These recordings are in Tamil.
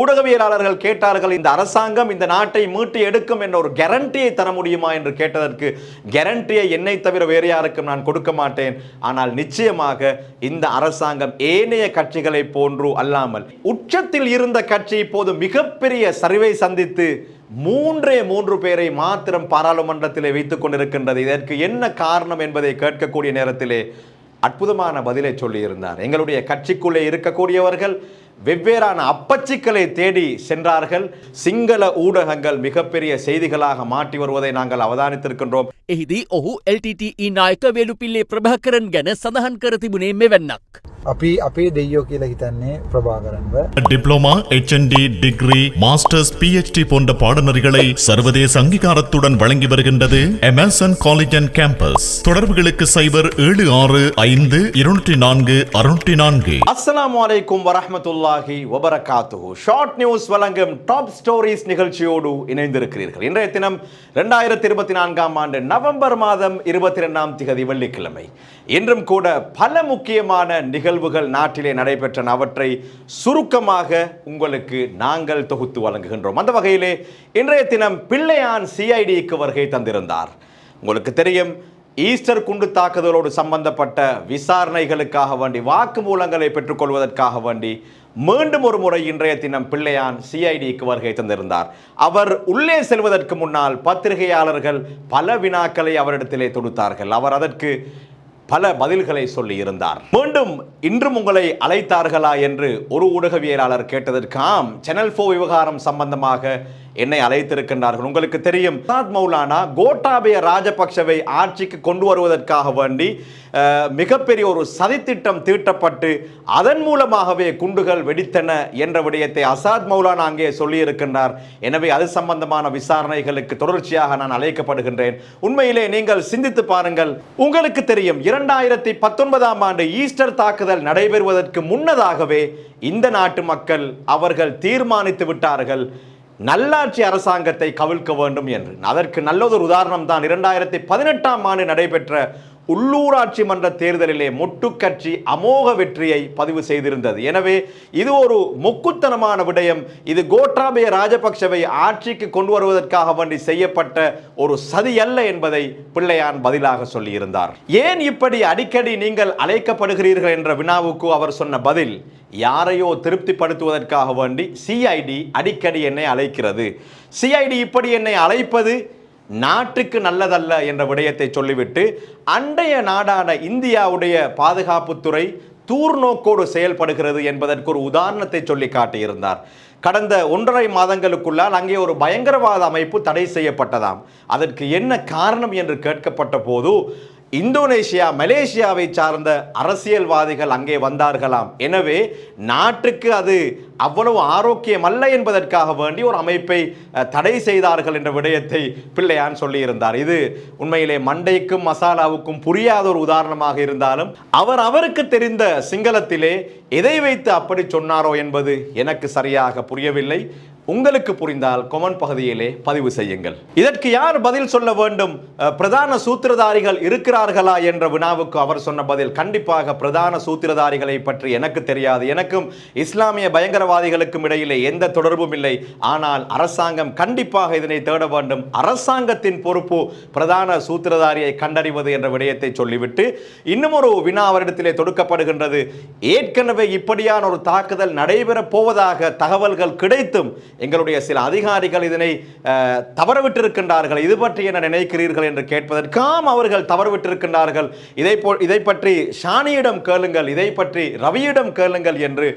ஊடகவியலாளர்கள் கேட்டார்கள் இந்த அரசாங்கம் இந்த நாட்டை மீட்டு எடுக்கும் என்ற ஒரு கேரண்டியை தர முடியுமா என்று கேட்டதற்கு கேரண்டியை என்னை தவிர வேறு யாருக்கும் நான் கொடுக்க மாட்டேன். ஆனால் நிச்சயமாக இந்த அரசாங்கம் ஏனைய கட்சிகளை போன்று அல்லாமல் உச்சத்தில் இருந்த கட்சி இப்போது மிகப்பெரிய சரிவை சந்தித்து மூன்றே மூன்று பேரை மாத்திரம் பாராளுமன்றத்திலே வைத்துக் கொண்டிருக்கின்றது. இதற்கு என்ன காரணம் என்பதை கேட்கக்கூடிய நேரத்திலே அற்புதமான பதிலை சொல்லியிருந்தார். எங்களுடைய கட்சிக்குள்ளே இருக்கக்கூடியவர்கள் வெவ்வேறான அப்பச்சிக்களை தேடி சென்றார்கள் சிங்கள ஊடகங்கள் மிகப்பெரிய செய்திகளாக மாற்றி வருவதை நாங்கள் அவதானித்திருக்கின்றோம் එහිදී ඔහු LTTE නායක වෙලුපිල්ලේ ප්‍රභාකරන් ගැන සඳහන් කර තිබුණේ මෙවැන්නක්. අපි අපේ දෙයෝ කියලා හිතන්නේ ප්‍රභාකරන්ව diploma HND degree masters PhD போன்ற பாடநெறிகளை சர்வதேச அங்கீகாரத்துடன் வழங்கி வருகின்றது எமர்சன் காலேஜ் அண்ட் கேம்பஸ் தொடர்புகளுக்கு சைபர் ஏழு ஆறு ஐந்து இருநூற்றி நான்கு அறுநூற்றி நான்கு அஸ்ஸலாமு அலைக்கும் வரஹ்மத்துல்லாஹி வபரகாத்துஹு ஷார்ட் நியூஸ் வழங்கும் டாப் ஸ்டோரிஸ் நிகழ்ச்சியோடு இணைந்திருக்கிறீர்கள் இன்றைய தினம் ரெண்டாயிரத்தி இருபத்தி நான்காம் ஆண்டு நவம்பர் மாதம் இருபத்தி ரெண்டாம் திகதி வெள்ளிக்கிழமை இன்றும் கூட பல முக்கியமான நிகழ்வுகள் நாட்டிலே நடைபெற்றன. அவற்றை சுருக்கமாக உங்களுக்கு நாங்கள் தொகுத்து வழங்குகின்றோம். அந்த வகையிலே இன்றைய தினம் பிள்ளையான் சிஐடிக்கு வருகை தந்திருந்தார். உங்களுக்கு தெரியும் ஈஸ்டர் குண்டு தாக்குதலோடு சம்பந்தப்பட்ட விசாரணைகளுக்காக வேண்டி வாக்குமூலங்களை பெற்றுக்கொள்வதற்காக வேண்டி மீண்டும் ஒரு முறை இன்றைய தினம் பிள்ளையான் சிஐடிக்கு வருகை தந்திருந்தார். அவர் உள்ளே செல்வதற்கு முன்னால் பத்திரிகையாளர்கள் பல வினாக்களை அவரிடத்திலே தொடுத்தார்கள். அவர் அதற்கு பல பதில்களை சொல்லியிருந்தார். மீண்டும் இன்றும் உங்களை அழைத்தார்களா என்று ஒரு ஊடகவியலாளர் கேட்டதற்காம் சேனல் ஃபோ விவகாரம் சம்பந்தமாக என்னை அழைத்திருக்கின்றார்கள். உங்களுக்கு தெரியும் சாத் மௌலானா கோட்டாபய ராஜபக்சவை ஆட்சிக்கு கொண்டு வருவதற்காக வேண்டி மிகப்பெரிய ஒரு சதித்திட்டம் தீட்டப்பட்டு அதன் மூலமாகவே குண்டுகள் வெடித்தன என்ற விடயத்தை அசாத் மௌலானா அங்கே சொல்லியிருக்கின்றார். எனவே அது சம்பந்தமான விசாரணைகளுக்கு தொடர்ச்சியாக நான் அழைக்கப்படுகின்றேன். உண்மையிலே நீங்கள் சிந்தித்து பாருங்கள். உங்களுக்கு தெரியும் இரண்டாயிரத்தி பத்தொன்பதாம் ஆண்டு ஈஸ்டர் தாக்குதல் நடைபெறுவதற்கு முன்னதாகவே இந்த நாட்டு மக்கள் அவர்கள் தீர்மானித்து விட்டார்கள். நல்லாட்சி அரசாங்கத்தை கவிழ்க்க வேண்டும் என்று. அதற்கு நல்லதொரு உதாரணம் தான் இரண்டாயிரத்தி பதினெட்டாம் ஆண்டு நடைபெற்ற உள்ளூராட்சி மன்ற தேர்தலிலே மொட்டுக்கட்சி அமோக வெற்றியை பதிவு செய்திருந்தது. எனவே இது ஒரு மொக்குத்தனமான விடயம். இது கோட்டாபய ராஜபக்சவை ஆட்சிக்கு கொண்டு வருவதற்காக வேண்டி செய்யப்பட்ட ஒரு சதி அல்ல என்பதை பிள்ளையான் பதிலாக சொல்லியிருந்தார். ஏன் இப்படி அடிக்கடி நீங்கள் அழைக்கப்படுகிறீர்கள் என்ற வினாவுக்கு அவர் சொன்ன பதில் யாரையோ திருப்திப்படுத்துவதற்காக வேண்டி சிஐடி அடிக்கடி என்னை அழைக்கிறது. சிஐடி இப்படி என்னை அழைப்பது நாட்டுக்கு நல்லதல்ல என்ற விடயத்தை சொல்லிவிட்டு அண்டைய நாடான இந்தியாவுடைய பாதுகாப்புத்துறை தூர்நோக்கோடு செயல்படுகிறது என்பதற்கு ஒரு உதாரணத்தை சொல்லி காட்டியிருந்தார். கடந்த ஒன்றரை மாதங்களுக்குள்ளால் அங்கே ஒரு பயங்கரவாத அமைப்பு தடை செய்யப்பட்டதாம். அதற்கு என்ன காரணம் என்று கேட்கப்பட்ட போது இந்தோனேஷியா மலேசியாவை சார்ந்த அரசியல்வாதிகள் அங்கே வந்தார்களாம். எனவே நாட்டுக்கு அது அவ்வளவு ஆரோக்கியம் அல்ல என்பதற்காக வேண்டி ஒரு அமைப்பை தடை செய்தார்கள் என்ற விடயத்தை பிள்ளையான் சொல்லியிருந்தார். இது உண்மையிலே மண்டைக்கும் மசாலாவுக்கும் புரியாத ஒரு உதாரணமாக இருந்தாலும் அவர் அவருக்கு தெரிந்த சிங்களத்திலே எதை வைத்து அப்படி சொன்னாரோ என்பது எனக்கு சரியாக புரியவில்லை. உங்களுக்கு புரிந்தால் கொமெண்ட் பகுதியிலே பதிவு செய்யுங்கள். இதற்கு யார் பதில் சொல்ல வேண்டும்? பிரதான சூத்திரதாரிகள் இருக்கிறார்களா என்ற வினாவுக்கு அவர் சொன்ன பதில் கண்டிப்பாக பிரதான சூத்திரதாரிகளை பற்றி எனக்கு தெரியாது. எனக்கும் இஸ்லாமிய பயங்கரவாதிகளுக்கும் இடையிலே எந்த தொடர்பும் இல்லை. ஆனால் அரசாங்கம் கண்டிப்பாக இதனை தேட வேண்டும். அரசாங்கத்தின் பொறுப்பு பிரதான சூத்திரதாரியை கண்டறிவது என்ற விடயத்தை சொல்லிவிட்டு இன்னும் ஒரு வினா அவரிடத்திலே தொடுக்கப்படுகின்றது. ஏற்கனவே இப்படியான ஒரு தாக்குதல் நடைபெறப் போவதாக தகவல்கள் கிடைத்தும் எங்களுடைய சில அதிகாரிகள் இதனை தவறவிட்டிருக்கின்றார்கள். இது பற்றி என்ன நினைக்கிறீர்கள் என்று கேட்பதற்காம் அவர்கள் தவறவிட்டிருக்கின்றார்கள். இதை போ இதை பற்றி ஷானியிடம் கேளுங்கள் இதை பற்றி ரவியிடம் கேளுங்கள் என்று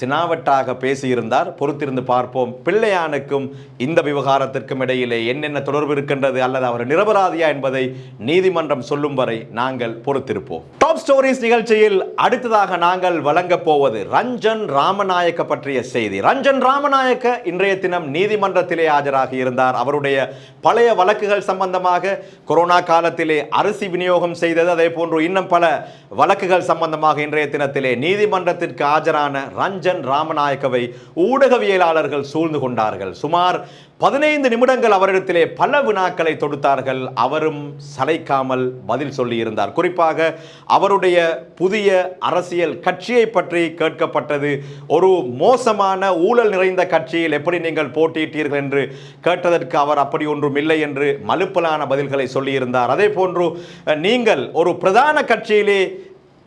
தினாவட்டாக பேசியிருந்தார். பொறுத்திருந்து பார்ப்போம். பிள்ளையானுக்கும் இந்த விவகாரத்திற்கும் இடையிலே என்னென்ன தொடர்பு இருக்கின்றது அல்லது அவர் நிரபராதியா என்பதை நீதிமன்றம் சொல்லும் வரை நாங்கள் பொறுத்திருப்போம். டாப் ஸ்டோரிஸ் நிகழ்ச்சியில் அடுத்ததாக நாங்கள் வழங்கப் போவது ரஞ்சன் ராமநாயக்க பற்றிய செய்தி. ரஞ்சன் ராமநாயக்க இன்றைய தினம் நீதிமன்றத்திலே ஆஜராகி இருந்தார். அவருடைய பழைய வழக்குகள் சம்பந்தமாக கொரோனா காலத்திலே அரிசி விநியோகம் செய்தது அதே போன்று இன்னும் பல வழக்குகள் சம்பந்தமாக இன்றைய தினத்திலே நீதிமன்றத்திற்கு ஆஜரான ரஞ்சன் ராமநாயக்கவை ஊடகவியலாளர்கள் சூழ்ந்து கொண்டார்கள். சுமார் பதினைந்து நிமிடங்கள் அவரிடத்திலே பல வினாக்களை தொடுத்தார்கள். அவரும் சளைக்காமல் பதில் சொல்லியிருந்தார். குறிப்பாக அவருடைய புதிய அரசியல் கட்சியை பற்றி கேட்கப்பட்டது. ஒரு மோசமான ஊழல் நிறைந்த கட்சியில் எப்படி நீங்கள் போட்டியிட்டீர்கள் என்று கேட்டதற்கு அவர் அப்படி ஒன்றும் இல்லை என்று மலுப்பலான பதில்களை சொல்லியிருந்தார். அதே போன்று நீங்கள் ஒரு பிரதான கட்சியிலே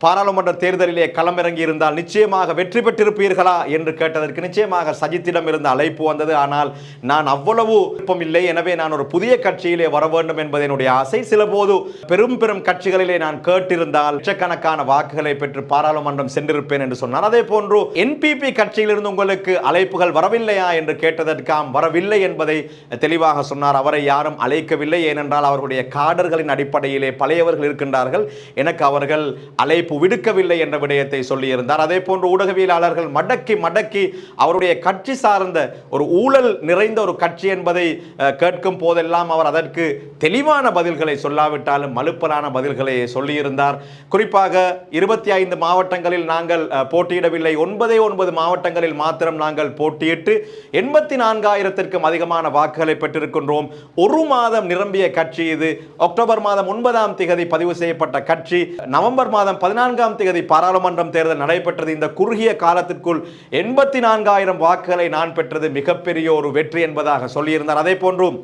பாராளுமன்ற தேர்தலிலே களமிறங்கி இருந்தால் நிச்சயமாக வெற்றி பெற்றிருப்பீர்களா என்று கேட்டதற்கு நிச்சயமாக சஜித்திடம் இருந்த அழைப்பு வந்தது. ஆனால் நான் அவ்வளவு விருப்பம் இல்லை. எனவே நான் ஒரு புதிய கட்சியிலே வர வேண்டும் என்பது என்னுடைய ஆசை. சில போது பெரும் பெரும் கட்சிகளிலே நான் கேட்டிருந்தால் லட்சக்கணக்கான வாக்குகளை பெற்று பாராளுமன்றம் சென்றிருப்பேன் என்று சொன்னார். அதே போன்று என்பிபி கட்சியிலிருந்து உங்களுக்கு அழைப்புகள் வரவில்லையா என்று கேட்டதற்காம் வரவில்லை என்பதை தெளிவாக சொன்னார். அவரை யாரும் அழைக்கவில்லை. ஏனென்றால் அவர்களுடைய காடர்களின் அடிப்படையிலே பழையவர்கள் இருக்கின்றார்கள். எனக்கு அவர்கள் அழைப்பு விடுக்கவில்லை என்ற விடயத்தை சொல்லியிருந்தார். அதே போன்று ஊடகவியலாளர்கள் மடக்கி மடக்கி அவருடைய கட்சி சார்ந்த ஒரு ஊழல் நிறைந்த ஒரு கட்சி என்பதை கேட்கும் போதெல்லாம் அவர் அதற்கு தெளிவான பதில்களை சொல்லாவிட்டாலும் மலுப்பலான பதில்களை சொல்லியிருந்தார். குறிப்பாக இருபத்தி ஐந்து மாவட்டங்களில் நாங்கள் போட்டியிடவில்லை. ஒன்பதே ஒன்பது மாவட்டங்களில் மாத்திரம் நாங்கள் போட்டியிட்டு எண்பத்தி நான்காயிரத்திற்கும் அதிகமான வாக்குகளை பெற்றிருக்கின்றோம். ஒரு மாதம் நிரம்பிய கட்சி இது. அக்டோபர் மாதம் ஒன்பதாம் திகதி பதிவு செய்யப்பட்ட கட்சி. நவம்பர் மாதம் பதினான்காம் தேதி பாராளுமன்றம் தேர்தல் நடைபெற்றது. இந்த குறுகிய காலத்திற்குள் எண்பத்தி நான்காயிரம் வாக்குகளை நான் பெற்றது மிகப்பெரிய ஒரு வெற்றி என்பதாக சொல்லியிருந்தார். அதே போன்றும்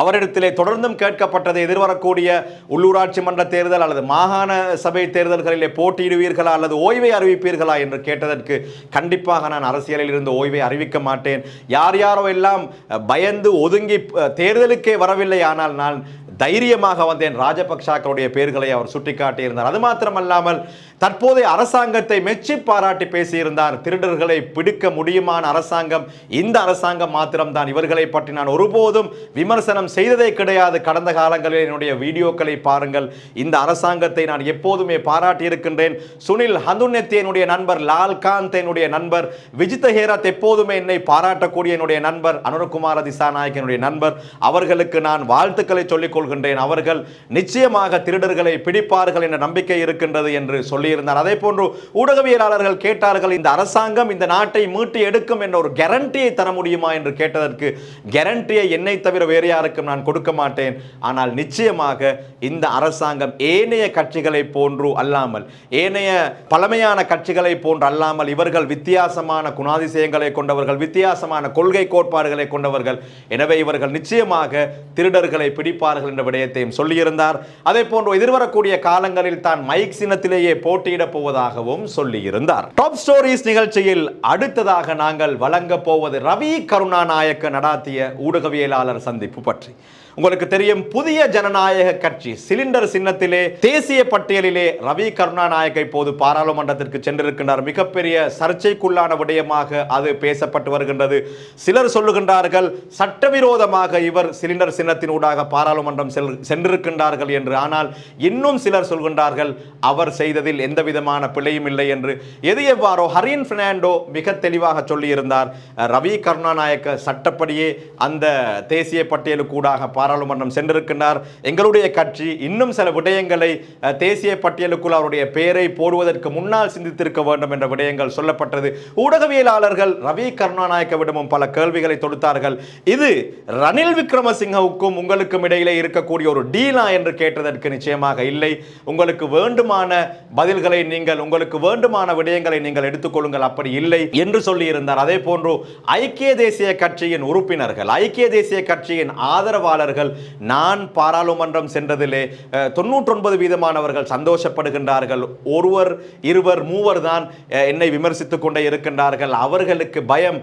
அவரிடத்திலே தொடர்ந்தும் கேட்கப்பட்டது எதிர்வரக்கூடிய உள்ளூராட்சி மன்ற தேர்தல் அல்லது மாகாண சபை தேர்தல்களிலே போட்டியிடுவீர்களா அல்லது ஓய்வை அறிவிப்பீர்களா என்று கேட்டதற்கு கண்டிப்பாக நான் அரசியலில் இருந்து ஓய்வை அறிவிக்க மாட்டேன். யார் யாரோ எல்லாம் பயந்து ஒதுங்கி தேர்தலுக்கே வரவில்லை. ஆனால் நான் தைரியமாக வந்தேன் ராஜபக்சாக்களுடைய பேர்களை அவர் சுட்டிக்காட்டியிருந்தார். அது மாத்திரமல்லாமல் தற்போதைய அரசாங்கத்தை மெச்சி பாராட்டி பேசியிருந்தார். திருடர்களை பிடிக்க முடியுமான அரசாங்கம்? இந்த அரசாங்கம் மாத்திரம்தான். இவர்களை பற்றி நான் ஒருபோதும் விமர்சனம் செய்ததே கிடையாது. கடந்த காலங்களில் என்னுடைய வீடியோக்களை பாருங்கள். இந்த அரசாங்கத்தை நான் எப்போதுமே பாராட்டி இருக்கின்றேன் சுனில் ஹந்துன்னெத்தி என்னுடைய நண்பர் லால்காந்த் என்னுடைய நண்பர் விஜித ஹேரத் எப்போதுமே என்னை பாராட்டக்கூடிய என்னுடைய நண்பர் அனுரகுமார திசாநாயக் என்னுடைய நண்பர். அவர்களுக்கு நான் வாழ்த்துக்களை சொல்லிக் கொள்கின்றேன். அவர்கள் நிச்சயமாக திருடர்களை பிடிப்பார்கள் என்ற நம்பிக்கை இருக்கின்றது என்று சொல்லியிருந்தார். அதே போன்று ஊடகவியலாளர்கள் கேட்டார்கள் இந்த அரசாங்கம் இந்த நாட்டை மீட்டு எடுக்கும் என்ற ஒரு கேரண்டியை தர முடியுமா என்று கேட்டதற்கு கேரண்டியை என்னை தவிர வேறு யாருக்கும் நான் கொடுக்க மாட்டேன். ஆனால் நிச்சயமாக இந்த அரசாங்கம் ஏனைய கட்சிகளை போன்று அல்லாமல் ஏனைய பழமையான கட்சிகளை போன்று அல்லாமல் இவர்கள் வித்தியாசமான குணாதிசயங்களை கொண்டவர்கள் வித்தியாசமான கொள்கை கோட்பாடுகளை கொண்டவர்கள் எனவே இவர்கள் நிச்சயமாக திருடர்களை பிடிப்பார்கள் என்ற விடயத்தையும் சொல்லியிருந்தார். அதே போன்று எதிர்வரக்கூடிய காலங்களில் தான் மைக் சின்னத்திலேயே போட்டியிடப் போவதாகவும் சொல்லியிருந்தார். டாப் ஸ்டோரிஸ் நிகழ்ச்சியில் அடுத்ததாக நாங்கள் வழங்க போவது ரவி கருணாநாயக்க நடாத்திய ஊடகவியலாளர் சந்திப்பு பற்றி. உங்களுக்கு தெரியும் புதிய ஜனநாயக கட்சி. சிலிண்டர் சின்னத்திலே தேசிய பட்டியலிலே ரவி கருணாநாயக்க இப்போது பாராளுமன்றத்திற்கு சென்றிருக்கின்றார். மிகப்பெரிய சர்ச்சைக்குள்ளான விடயமாக அது பேசப்பட்டு வருகின்றது. சிலர் சொல்லுகின்றார்கள் சட்டவிரோதமாக இவர் சிலிண்டர் சின்னத்தினூடாக பாராளுமன்றம் சென்றிருக்கின்றார்கள் என்று. ஆனால் இன்னும் சிலர் சொல்கின்றார்கள் அவர் செய்ததில் எந்த விதமான பிழையும் இல்லை என்று. எது எவ்வாறோ ஹரியன் பெர்னாண்டோ மிக தெளிவாக சொல்லியிருந்தார். ரவி கருணாநாயக்க சட்டப்படியே அந்த தேசிய பட்டியலுக்கூடாக பாராளுமன்றம் சென்றிருக்கின்றார். எங்களுடைய கட்சி இன்னும் சில விடயங்களை தேசிய பட்டியலுக்குள் அவருடைய பெயரை போடுவதற்கு முன்னால் சிந்தித்திருக்க வேண்டும் என்ற விடயங்கள் சொல்லப்பட்டது. ஊடகவியலாளர்கள் ரவி கருணாநாயக்கவிடமும் பல கேள்விகளை தொடுத்தார்கள். இது ரணில் விக்ரமசிங்கவுக்கும் உங்களுக்கும் இடையிலே இருக்கக்கூடிய ஒரு டீலா என்று கேட்டதற்கு நிச்சயமாக இல்லை. உங்களுக்கு வேண்டுமான பதில்களை நீங்கள் உங்களுக்கு வேண்டுமான விடயங்களை நீங்கள் எடுத்துக்கொள்ளுங்கள். அப்படி இல்லை என்று சொல்லியிருந்தார். அதே போன்று ஐக்கிய தேசிய கட்சியின் உறுப்பினர்கள் ஐக்கிய தேசிய கட்சியின் ஆதரவாளர்கள் நான் பாராளுமன்றம் சென்றதிலே தொண்ணூற்றொன்பது வீதமானவர்கள் சந்தோஷப்படுகின்றார்கள். ஒருவர் இருவர் மூவர் தான் என்னை விமர்சித்துக் கொண்டே இருக்கின்றார்கள். அவர்களுக்கு பயம்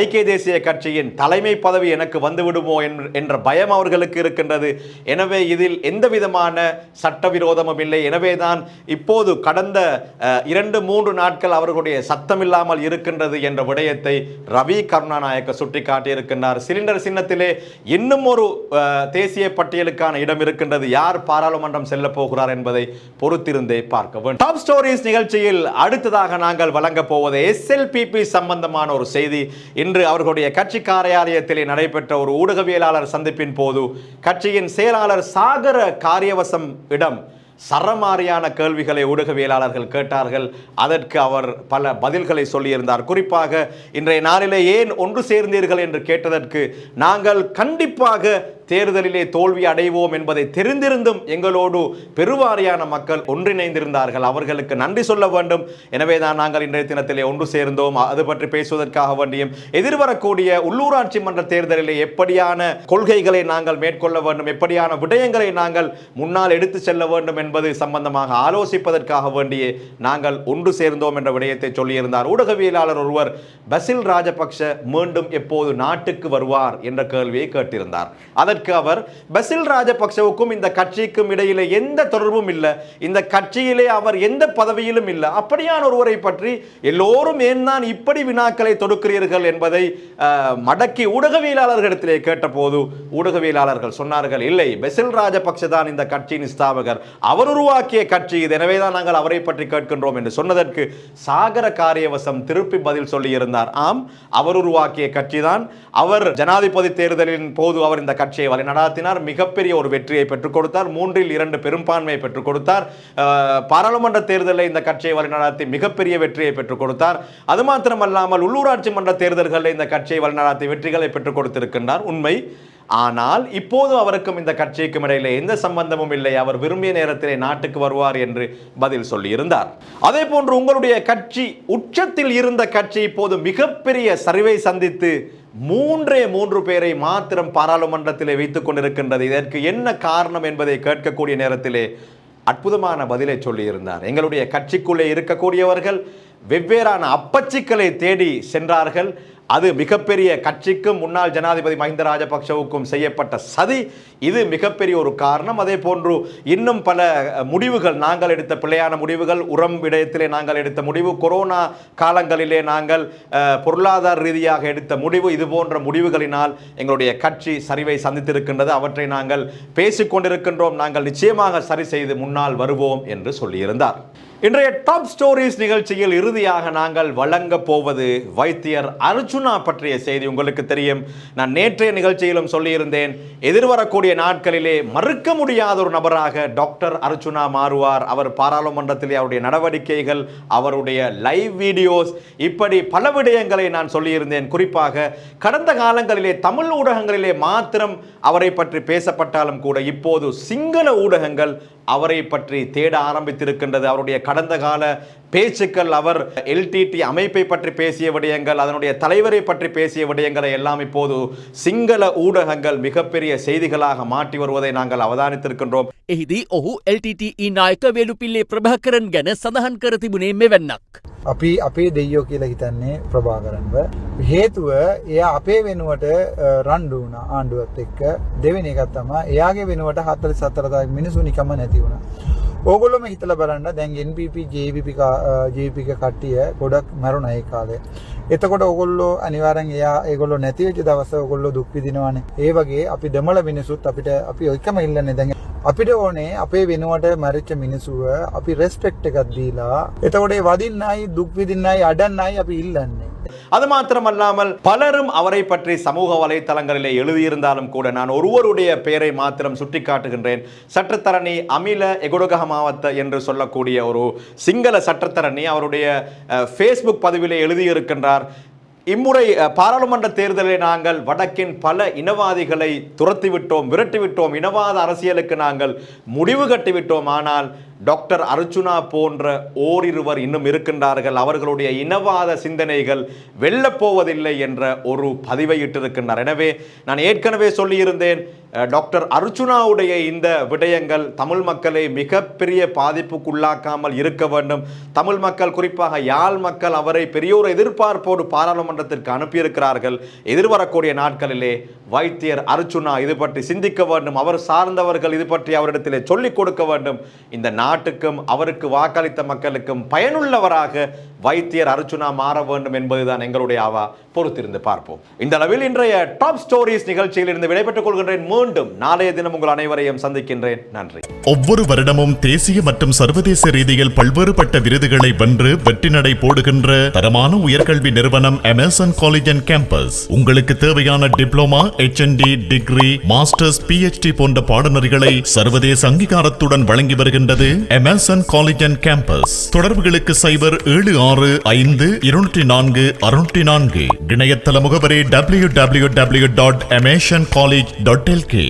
ஐக்கிய தேசிய கட்சியின் தலைமை பதவி எனக்கு வந்துவிடுமோ என்ற பயம் அவர்களுக்கு இருக்கின்றது. எனவே இதில் எந்த விதமான சட்டவிரோதமும் இல்லை. எனவே தான் இப்போது கடந்த இரண்டு மூன்று நாட்கள் அவர்களுடைய சத்தமில்லாமல் இருக்கின்றது என்ற விடயத்தை ரவி கருணாநாயக்க சுட்டிக்காட்டியிருக்கின்றார். சிலிண்டர் சின்னத்திலே இன்னும் ஒரு தேசிய பட்டியலுக்கான இடம் இருக்கின்றது. யார் பாராளுமன்றம் செல்ல போகிறார் என்பதை பொறுத்திருந்தே பார்க்க வேண்டும். டாப் ஸ்டோரிஸ் நிகழ்ச்சியில் அடுத்ததாக நாங்கள் வழங்க போவது எஸ்எல்பிபி சம்பந்தமான ஒரு செய்தி. இன்று அவர்களுடைய கட்சி காரியாலயத்தில் நடைபெற்ற ஒரு ஊடகவியலாளர் சந்திப்பின் போது கட்சியின் செயலாளர் சாகர காரியவசம் இடம் சரமாரியான கேள்விகளை ஊடகவியலாளர்கள் கேட்டார்கள். அதற்கு அவர் பல பதில்களை சொல்லியிருந்தார். குறிப்பாக இன்றைய நாளிலே ஏன் ஒன்று சேர்ந்தீர்கள் என்று கேட்டதற்கு நாங்கள் கண்டிப்பாக தேர்தலிலே தோல்வி அடைவோம் என்பதை தெரிந்திருந்தும் எங்களோடு பெருவாரியான மக்கள் ஒன்றிணைந்திருந்தார்கள். அவர்களுக்கு நன்றி சொல்ல வேண்டும். எனவே தான் நாங்கள் இன்றைய தினத்திலே ஒன்று சேர்ந்தோம். அது பற்றி பேசுவதற்காக வேண்டியும் எதிர்வரக்கூடிய உள்ளூராட்சி மன்ற தேர்தலிலே எப்படியான கொள்கைகளை நாங்கள் மேற்கொள்ள வேண்டும் எப்படியான விடயங்களை நாங்கள் முன்னால் எடுத்து செல்ல வேண்டும் என்பது சம்பந்தமாக ஆலோசிப்பதற்காக வேண்டியே நாங்கள் ஒன்று சேர்ந்தோம் என்ற விடயத்தை சொல்லியிருந்தார். ஊடகவியலாளர் ஒருவர் பசில் ராஜபக்ஷ மீண்டும் எப்போது நாட்டுக்கு வருவார் என்ற கேள்வியை கேட்டிருந்தார். அதற்கு அவர் பசில் ராஜபக்ஷவுக்கும் இந்த கட்சிக்கும் இடையில எந்த தொடர்பும் இல்லை. இந்த கட்சியிலே அவர் எந்த பதவியிலும் இல்லை. அப்படியான ஒருவரை பற்றி எல்லோரும் ஏன் தான் இப்படி வினாக்களை தொடுக்கிறீர்கள் என்பதை மடக்கி ஊடகவியலாளர்களிடத்திலே கேட்டபோது ஊடகவியலாளர்கள் சொன்னார்கள் இல்லை பெசில் ராஜபக்ஷ தான் இந்த கட்சியின் ஸ்தாபகர். அவர் உருவாக்கிய கட்சி இது. எனவே தான் நாங்கள் அவரை பற்றி கேட்கின்றோம் என்று சொன்னதற்கு சாகர காரியவசம் திருப்பி பதில் சொல்லியிருந்தார். ஆம் அவர் உருவாக்கிய கட்சி தான் அவர் ஜனாதிபதி தேர்தலின் போது அவர் இந்த கட்சியை வழிநடாத்தினார். மிகப்பெரிய ஒரு வெற்றியை பெற்றுக் கொடுத்தார். மூன்றில் இரண்டு பெரும்பான்மையை பெற்றுக் கொடுத்தார். பாராளுமன்ற தேர்தலில் இந்த கட்சியை வழிநடாத்தி மிகப்பெரிய வெற்றியை பெற்றுக் கொடுத்தார். அது மாத்திரமல்லாமல் உள்ளூராட்சி மன்ற தேர்தல்களில் இந்த கட்சியை வழிநடாத்தி வெற்றிகளை பெற்றுக் கொடுத்திருக்கின்றார். உண்மை. ஆனால் இப்போதும் அவருக்கும் இந்த கட்சிக்கும் இடையிலே எந்த சம்பந்தமும் இல்லை. அவர் விரும்பிய நேரத்திலே நாட்டுக்கு வருவார் என்று பதில் சொல்லியிருந்தார். அதே போன்று உங்களுடைய கட்சி உச்சத்தில் இருந்த கட்சி இப்போது மிகப்பெரிய சரிவை சந்தித்து மூன்றே மூன்று பேரை மாத்திரம் பாராளுமன்றத்திலே வைத்துக் கொண்டிருக்கின்றது. இதற்கு என்ன காரணம் என்பதை கேட்கக்கூடிய நேரத்திலே அற்புதமான பதிலை சொல்லியிருந்தார். எங்களுடைய கட்சிக்குள்ளே இருக்கக்கூடியவர்கள் வெவ்வேறான அப்பச்சிக்களை தேடி சென்றார்கள். அது மிகப்பெரிய கட்சிக்கும் முன்னாள் ஜனாதிபதி மஹிந்த ராஜபக்சவுக்கும் செய்யப்பட்ட சதி. இது மிகப்பெரிய ஒரு காரணம். அதே போன்று இன்னும் பல முடிவுகள் நாங்கள் எடுத்த பிழையான முடிவுகள் உரம் விடயத்திலே நாங்கள் எடுத்த முடிவு கொரோனா காலங்களிலே நாங்கள் பொருளாதார ரீதியாக எடுத்த முடிவு இது போன்ற முடிவுகளினால் எங்களுடைய கட்சி சரிவை சந்தித்திருக்கின்றது. அவற்றை நாங்கள் பேசிக்கொண்டிருக்கின்றோம். நாங்கள் நிச்சயமாக சரி செய்து முன்னால் வருவோம் என்று சொல்லியிருந்தார். இன்றைய டாப் ஸ்டோரிஸ் நிகழ்ச்சியில் இறுதியாக நாங்கள் வழங்க போவது வைத்தியர் அர்ஜுனா பற்றிய செய்தி உங்களுக்கு தெரியும். நான் நேற்றைய நிகழ்ச்சியிலும் சொல்லியிருந்தேன் எதிர்வரக்கூடிய நாட்களிலே மறுக்க முடியாத ஒரு நபராக டாக்டர் அர்ஜுனா மாறுவார். அவர் பாராளுமன்றத்திலே அவருடைய நடவடிக்கைகள் அவருடைய லைவ் வீடியோஸ் இப்படி பல விடயங்களை நான் சொல்லியிருந்தேன். குறிப்பாக கடந்த காலங்களிலே தமிழ் ஊடகங்களிலே மாத்திரம் அவரை பற்றி பேசப்பட்டாலும் கூட இப்போது சிங்கள ஊடகங்கள் அவரை பற்றி தேட ஆரம்பித்திருக்கின்றது அவருடைய கடந்த கால பேச்சுக்கள் அவர் எல்டிடி அமைப்பை பற்றி பேசிய விடயங்கள் அதனுடைய தலைவரை பற்றி பேசிய விடயங்களை எல்லாம் இப்போது சிங்கள ஊடகங்கள் மிகப்பெரிய செய்திகளாக மாற்றி வருவதை நாங்கள் அவதானித்திருக்கின்றோம் එහිදී ඔහු LTTE නායක වෙලුපිල්ලේ ප්‍රභාකරන් ගැන සඳහන් කර තිබුණේ මෙවැන්නක්. අපි අපේ දෙයියෝ කියලා හිතන්නේ ප්‍රභාකරන්ව හේතුව එයා අපේ වෙනුවට අ, රණ්ඩු වුණා ආණ්ඩුවත් එක්ක දෙවෙනි එකක් තමයි එයාගේ වෙනුවට 44 මිනිස්සු නිකම්ම නැති වුණා. ඕගොල්ලොම හිතලා බලන්න දැන් NPP JVP කා- අ, JVP එක කට්ටිය ගොඩක් මැරුණා ඒ කාලේ. එතකොට ඕගොල්ලෝ අනිවාර්යෙන් එයා ඒගොල්ලෝ නැති වෙච්ච දවස ඕගොල්ලෝ දුක් විඳිනවානේ. ඒ වගේ අපි දෙමළ මිනිසුත් අපිට අපි එකම ඉල්ලන්නේ දැන් අපිට ඕනේ අපේ වෙනුවට මැරිච්ච මිනිසුව අපි රෙස්පෙක්ට් එකක් දීලා එතකොට ඒ වදින්නයි දුක් විඳින්නයි අඩන්නයි අපි ඉල්ලන්නේ. அது மாத்திரமல்லாமல் பலரும் அவரை பற்றி சமூக வலைதளங்களிலே எழுதியிருந்தாலும் கூட நான் ஒருவருடைய பெயரை மாத்திரம் சுட்டிக்காட்டுகின்றேன். சட்டத்தரணி அமில எகுடகஹ மாவத்த என்று சொல்லக்கூடிய ஒரு சிங்கள சட்டத்தரணி அவருடைய ஃபேஸ்புக் பதிவிலே எழுதியிருக்கின்றார். இம்முறை பாராளுமன்ற தேர்தலில் நாங்கள் வடக்கின் பல இனவாதிகளை துரத்திவிட்டோம் விரட்டிவிட்டோம். இனவாத அரசியலுக்கு நாங்கள் முடிவு கட்டிவிட்டோம். ஆனால் டாக்டர் அர்ஜுனா போன்ற ஓரிருவர் இன்னும் இருக்கின்றார்கள். அவர்களுடைய இனவாத சிந்தனைகள் வெல்லப்போவதில்லை என்ற ஒரு பதிவை இட்டிருக்கின்றார். எனவே நான் ஏற்கனவே சொல்லியிருந்தேன் டாக்டர் அர்ச்சுனாவுடைய இந்த விடயங்கள் தமிழ் மக்களை மிகப்பெரிய பாதிப்புக்குள்ளாக்காமல் இருக்க வேண்டும். தமிழ் மக்கள் குறிப்பாக யாழ் மக்கள் அவரை பெரியோர் எதிர்பார்ப்போடு பாராளுமன்றத்திற்கு அனுப்பியிருக்கிறார்கள். எதிர்வரக்கூடிய நாட்களிலே வைத்தியர் அர்ச்சுனா இது பற்றி சிந்திக்க வேண்டும். அவர் சார்ந்தவர்கள் இது பற்றி அவரிடத்திலே சொல்லிக் கொடுக்க வேண்டும். இந்த நாட்டுக்கும் அவருக்கு வாக்களித்த மக்களுக்கும் பயனுள்ளவராக வைத்தியர் அர்ச்சுனா மாற வேண்டும் என்பதுதான் எங்களுடைய ஆவா பொறுத்திருந்து பார்ப்போம். இந்த அளவில் இன்றைய டாப் ஸ்டோரிஸ் நிகழ்ச்சியில் இருந்து விடைபெற்றுக் கொள்கின்றேன். மீண்டும் நாளைய தினம் உங்கள் அனைவரையும் சந்திக்கின்றேன். நன்றி. ஒவ்வொரு வருடமும் தேசிய மற்றும் சர்வதேச ரீதியில் பல்வேறுபட்ட விருதுகளை வென்று வெற்றி நடை போடுகின்ற தரமான உயர்கல்வி நிறுவனம் அமேசன் காலேஜ் அண்ட் கேம்பஸ் உங்களுக்கு தேவையான diploma HND degree masters PhD போன்ற பாடநெறிகளை சர்வதேச அங்கீகாரத்துடன் வழங்கி வருகின்றது. அமேசன் காலேஜ் அண்ட் கேம்பஸ் தொடர்புகளுக்கு சைபர் ஏழு ஆறு ஐந்து இருநூற்றி நான்கு அறுநூற்றி நான்கு. இணையதள முகவரி டபிள்யூ டபிள்யூ டபிள்யூ டாட் எமேஷன் காலேஜ் டாட் எல்கே